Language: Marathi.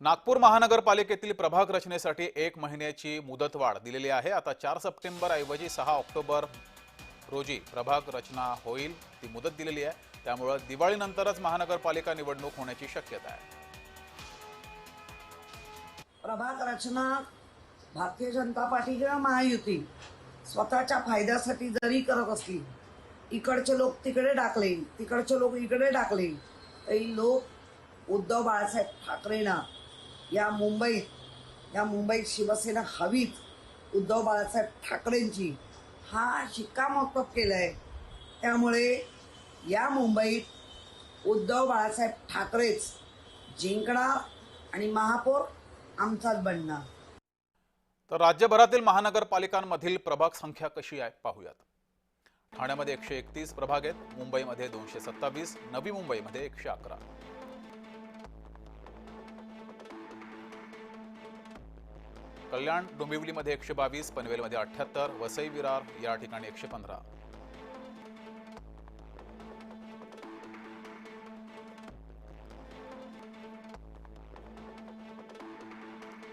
नागपूर महानगरपालिकेतील प्रभाग रचनेसाठी एक महिन्याची मुदतवाढ दिलेली आहे. आता चार सप्टेंबर ऐवजी सहा ऑक्टोबर रोजी प्रभाग रचना होईल ती मुदत दिलेली आहे. त्यामुळं दिवाळीनंतरच महानगरपालिका निवडणूक होण्याची शक्यता आहे. प्रभाग रचना भारतीय जनता पार्टी किंवा महायुती स्वतःच्या फायद्यासाठी जरी करत असली इकडचे लोक तिकडे टाकले तिकडचे लोक इकडे टाकले तरी लोक उद्धव बाळासाहेब ठाकरेंना या मुंबईत या मुंबईत शिवसेना हवीच उद्धव बाळासाहेब ठाकरेंची. हा शिक्कामोर्तब केलं आहे त्यामुळे या मुंबईत उद्धव बाळासाहेब ठाकरेच जिंकणार आणि महापौर आमचाच बनणार. तर राज्यभरातील महानगरपालिकांमधील प्रभाग संख्या कशी आहे पाहूयात. ठाण्यामध्ये एकशे एकतीस प्रभाग आहेत मुंबईमध्ये दोनशे सत्तावीस नवी मुंबईमध्ये एकशे अकरा. कल्याण डोंबिवलीमध्ये एकशे बावीस पनवेलमध्ये अठ्ठ्याहत्तर वसई विरार या ठिकाणी एकशे पंधरा.